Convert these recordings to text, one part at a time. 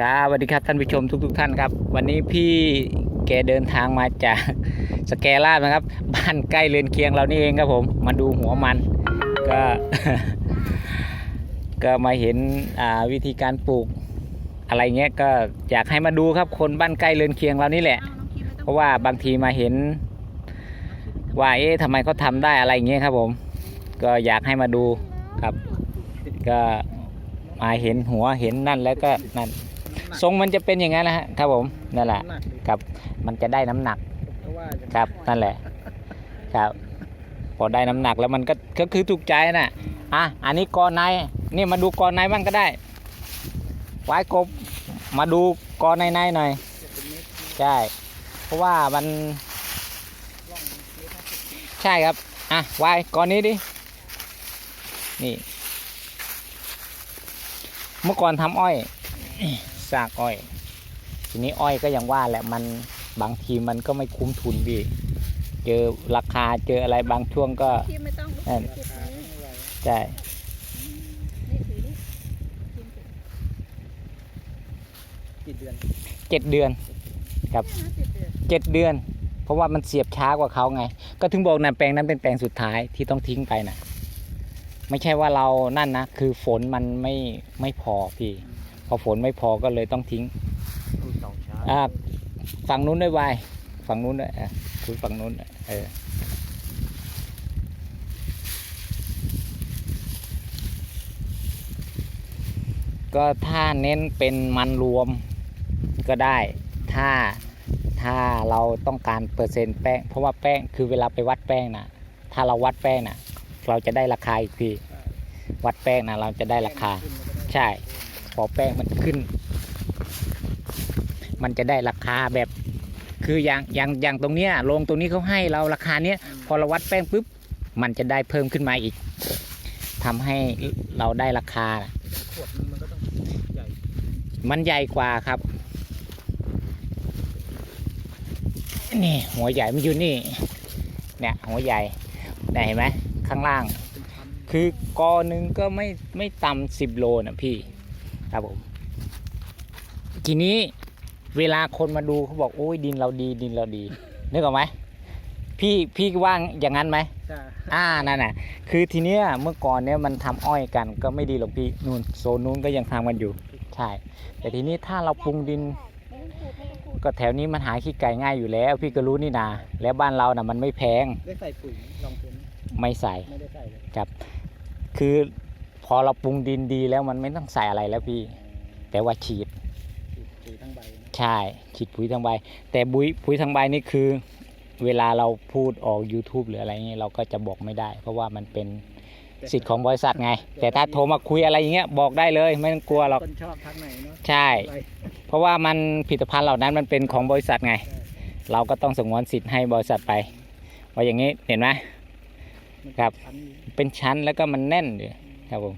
ครับสวัสดีครับท่านผู้ชมทุกๆท่านครับ วันนี้พี่แกเดินทางมาจากสแกลาดนะครับ บ้านใกล้เรือนเคียงเรานี่เองครับผม มาดูหัวมัน ก็ ก็มาเห็นวิธีการปลูก อะไรเงี้ยก็อยากให้มาดูครับคนบ้านใกล้เรือนเคียงเรานี่แหละ เพราะว่าบางทีมาเห็น ว่าเอ๊ะทำไมเขาทำได้อะไรเงี้ยครับผม ก็อยากให้มาดูครับ ก็มาเห็นหัวเห็นนั่นแล้วก็นั่น ทรงมันจะเป็นอย่างนั้นนะฮะครับผมนั่นแหละครับ มันจะได้น้ำหนักครับนั่นแหละ ครับ พอได้น้ำหนักแล้วมันก็ก็คือถูกใจน่ะอะอันนี้กอในนี่มาดูกอในบ้างก็ได้ไว้กบมาดูกอในในหน่อยใช่เพราะว่ามันใช่ครับ อะไว้กอนี้ดิ นี่ เมื่อก่อนทำอ้อย ซากอ้อย ทีนี้อ้อยก็อย่างว่าแหละมันบางทีมันก็ไม่คุ้มทุนพี่ เจอราคาเจออะไรบางช่วงก็ที่ไม่ต้องนั่นเก็บนี้ใช่นี่ถือนี่กี่เดือนเจ็ดเดือนครับห้าสิบเดือนเจ็ดเดือน เพราะว่ามันเสียบช้ากว่าเขาไง ก็ถึงบอกนะแปลงนั้นเป็นแปลงสุดท้ายที่ต้องทิ้งไปนะไม่ใช่ว่าเรานั่นนะ คือฝนมันไม่ไม่พอพี่พ อฝนไม่พอก็เลยต้องทิ้งดูสองช้าอ่าฝั่งนู้นด้วยวายฝั่งนู้นด้วยอะคุยฝั่งนู้นด้วยเออก็ถ้าเน้นเป็นมันรวมก็ได้ ถ้าถ้าเราต้องการเปอร์เซ็นต์แป้ง เพราะว่าแป้งคือเวลาไปวัดแป้งนะถ้าเราวัดแป้งนะเราจะได้ราคาอีกที วัดแป้งนะเราจะได้ราคา ใช่ พอแป้งมันขึ้น มันจะได้ราคาแบบ คืออย่างอย่างอย่างตรงเนี้ยโรงตรงนี้เขาให้เราราคาเนี้ยพอเราวัดแป้งปุ๊บมันจะได้เพิ่มขึ้นมาอีกทำให้เราได้ราคามันใหญ่มันใหญ่กว่าครับนี่หัวใหญ่มันอยู่นี่ เนี่ยหัวใหญ่เนี่เห็นไหมข้างล่าง คือกอหนึ่งก็ไม่ไม่ต่ำสิบโลนะพี่ ครับผม ทีนี้เวลาคนมาดูเขาบอกโอ้ยดินเราดีดินเราดีนึกออกไหมพี่พี่ว่างอย่างนั้นไหมจ้าอ่านั่นน่ะ คือทีเนี้ยเมื่อก่อนเนี้ยมันทำอ้อยกัน ก็ไม่ดีหรอกพี่นู่นโซนนู้นก็ยังทำกันอยู่ ใช่ แต่ทีนี้ถ้าเราปรุงดินไม่ต้องขูดไม่ต้องขูดก็แถวนี้มันหาขี้ไก่ง่ายอยู่แล้ว พี่ก็รู้นี่นา แล้วบ้านเราน่ะมันไม่แพง ได้ใส่ปุ๋ยลองพื้นไม่ใส่ ไม่ได้ใส่เลยคือ พอเราปรุงดินดีแล้วมันไม่ต้องใส่อะไรแล้วพี่ แต่ว่าฉีดปุ๋ยทั้งใบนะใช่ฉีดปุ๋ยทางใบ แต่ปุ๋ยปุ๋ยทางใบนี่คือ เวลาเราพูดออก YouTube หรืออะไรเงี้ยเราก็จะบอกไม่ได้ เพราะว่ามันเป็นสิทธิ์ของบริษัทไง แต่ถ้าโทรมาคุยอะไรอย่างเงี้ยบอกได้เลยไม่ต้องกลัวหรอกคนชอบทักไหนเนาะใช่อะไรเพราะว่ามันผลิตภัณฑ์เหล่านั้นมันเป็นของบริษัทไง เราก็ต้องสงวนสิทธิ์ให้บริษัทไปว่าอย่างนี้เห็นไหมครับพันเป็นชั้นแล้วก็มันแน่นเลย ครับผม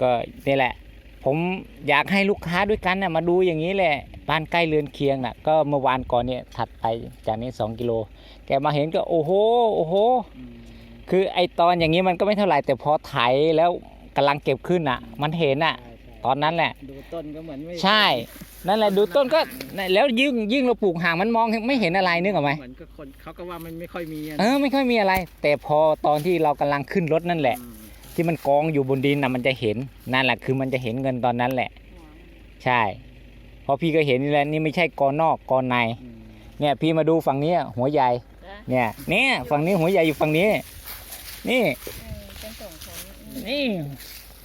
ก็นี่แหละ ผมอยากให้ลูกค้าด้วยกันนะมาดูอย่างนี้แหละบ้านใกล้เรือนเคียงน่ะ ก็เมื่อวานก่อนเนี่ยถัดไปจากนี้2กิโล แกมาเห็นก็โอ้โหโอ้โหอืมคือไอตอนอย่างนี้มันก็ไม่เท่าไหร่แต่พอไถแล้วกำลังเก็บขึ้นอะ มันเห็นอะใช่ใช่ตอนนั้นแหละ ดูต้นก็เหมือนไม่ใช่ นั่นแหละดูต้นก็แล้วยิ่งยิ่งเราปลูกห่างมันมองไม่เห็นอะไรนึกออกไหมเหมือนกับคนเขาก็ว่ามันไม่ค่อยมีอะนะเออไม่ค่อยมีอะไร แต่พอตอนที่เรากำลังขึ้นรถนั่นแหละอืม ที่มันกองอยู่บนดินนะมันจะเห็นนั่นแหละคือมันจะเห็นเงินตอนนั้นแหละ ใช่เพราะพี่ก็เห็นนี่แหละนี่ไม่ใช่กอนอกกอนในอืมเนี่ยพี่มาดูฝั่งนี้หัวใหญ่นะเนี่ยเนี่ยฝั่งนี้หัวใหญ่อยู่ฝั่งนี้ นี่เออเป็นสองชั้นอืมนี่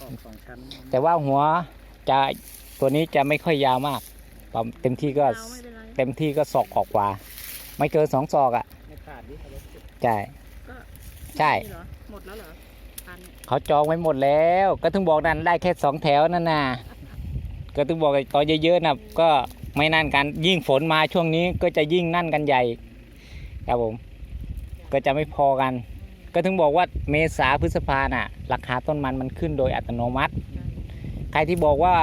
ออกสองชั้นแต่ว่าหัวจะตัวนี้จะไม่ค่อยยาวมากประมาณเต็มที่ก็ยาวไม่เป็นไรเต็มที่ก็ศอกออกกว่า ไม่เกินสองศอกอะไม่ขาดดิเอาไว้เก็บใช่ก็ใช่นี่เหรอหมดแล้วเหรอพัน เขาจองไว้หมดแล้ว ก็ถึงบอกนั่นได้แค่สองแถวนั่นน่ะก็ถึงบอกไอ้ตอนเยอะๆน่ะก็ไม่นั่นกันยิ่งฝนมาช่วงนี้ก็จะยิ่งนั่นกันใหญ่ครับผม ก็จะไม่พอกัน ก็ถึงบอกว่าเมษาพฤษภาน่ะ ราคาต้นมันมันขึ้นโดยอัตโนมัติ ใครที่บอกว่า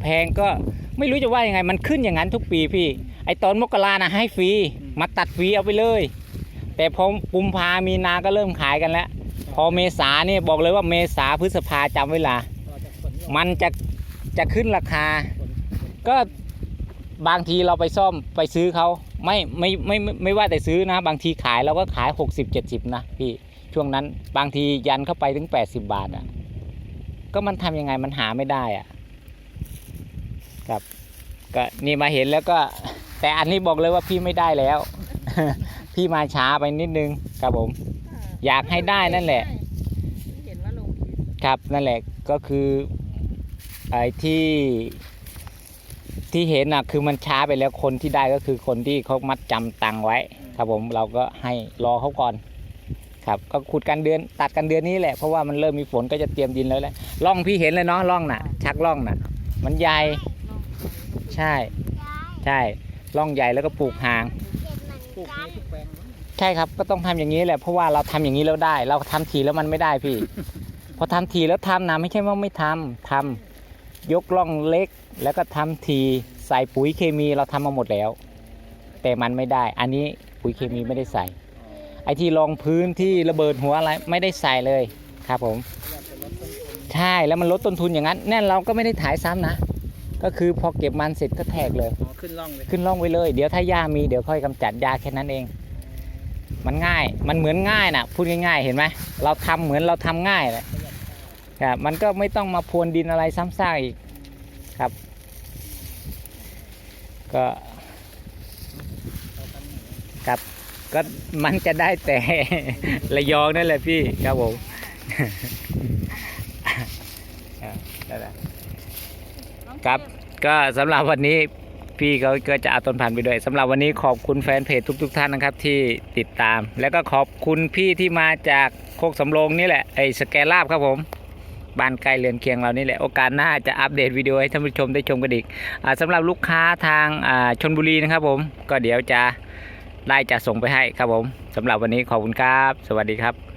แพงก็ไม่รู้จะว่ายังไง มันขึ้นอย่างนั้นทุกปีพี่ ไอตอนมกรานะให้ฟรีมาตัดฟรีเอาไปเลย แต่พอกุมภามีนาก็เริ่มขายกันแล้ว พอเมษาเนี่ยบอกเลยว่าเมษาพฤษภาจำเวลา มันจะจะขึ้นราคา ก็บางทีเราไปซ่อมไปซื้อเขาไม่ไม่ไม่ไม่ไม่ว่าแต่ซื้อนะ บางทีขายเราก็ขาย 60 70 นะพี่ช่วงนั้นบางทียันเข้าไปถึง 80 บาทอะ ก็มันทำยังไงมันหาไม่ได้อะครับก็นี่มาเห็นแล้วก็ แต่อันนี้บอกเลยว่าพี่ไม่ได้แล้ว พี่มาช้าไปนิดนึงครับผม อยากให้ได้นั่นแหละ เห็นว่าลงคลิปครับนั่นแหละก็คือไอ้ที่ที่เห็นน่ะคือมันช้าไปแล้วคนที่ได้ก็คือคนที่เขามัดจำตังค์ไว้ ครับผมเราก็ให้รอเขาก่อน ครับก็ขุดกันเดือนตัดกันเดือนนี้แหละเพราะว่ามันเริ่มมีฝนก็จะเตรียมดินแล้วแหละร่องพี่เห็นเลยเนาะร่องน่ะ ชักร่องน่ะ มันใหญ่ลองใช่ ใช่ร่องใหญ่แล้วก็ปลูกหาง ปลูกนี้ทุกแปลงมั้งใช่ครับก็ต้องทำอย่างนี้แหละเพราะว่าเราทำอย่างนี้แล้วได้ เราทำทีแล้วมันไม่ได้พี่ พอทำทีแล้วทำนะไม่ใช่ว่าไม่ทำทำยกล่องเล็ก แล้วก็ทำทีใส่ปุ๋ยเคมีเราทำมาหมดแล้ว แต่มันไม่ได้ อันนี้ปุ๋ยเคมีไม่ได้ใส่ ไอที่รองพื้นที่ระเบิดหัวอะไรไม่ได้ใส่เลยครับผม อยากจะลดต้นทุนใช่แล้วมันลดต้นทุนอย่างนั้นแน่นเราก็ไม่ได้ถ่ายซ้ำนะ ก็คือพอเก็บมันเสร็จก็แทกเลย อ๋อขึ้นร่องเลยขึ้นร่องไว้เลย เดี๋ยวถ้าหญ้ามีเดี๋ยวค่อยกำจัดหญ้าแค่นั้นเอง มันง่าย มันเหมือนง่ายนะพูดง่ายๆ เห็นไหมเราทำเหมือนเราทำง่ายแหละครับมันก็ไม่ต้องมาพรวนดินอะไรซ้ำซากอีกครับ ก็เราทำอย่างนี้ครับก็มันจะได้แต่ ระยองนั่นแหละพี่ครับผม อ่าได้แล้ว ครับ ก็สำหรับวันนี้พี่เขาก็จะเอาต้นพันธุ์ไปด้วยสำหรับวันนี้ขอบคุณแฟนเพจทุกๆท่านนะครับที่ติดตาม แล้วก็ขอบคุณพี่ที่มาจากโคกสำโรงนี่แหละไอ้สแกลาบครับผมบ้านใกล้เรือนเคียงเรานี่แหละโอกาสหน้าจะอัปเดตวิดีโอให้ท่านผู้ชมได้ชมกันอีกอาสำหรับลูกค้าทางชนบุรีนะครับผมก็เดี๋ยวจะได้จะส่งไปให้ครับผมสำหรับวันนี้ขอบคุณครับ สวัสดีครับ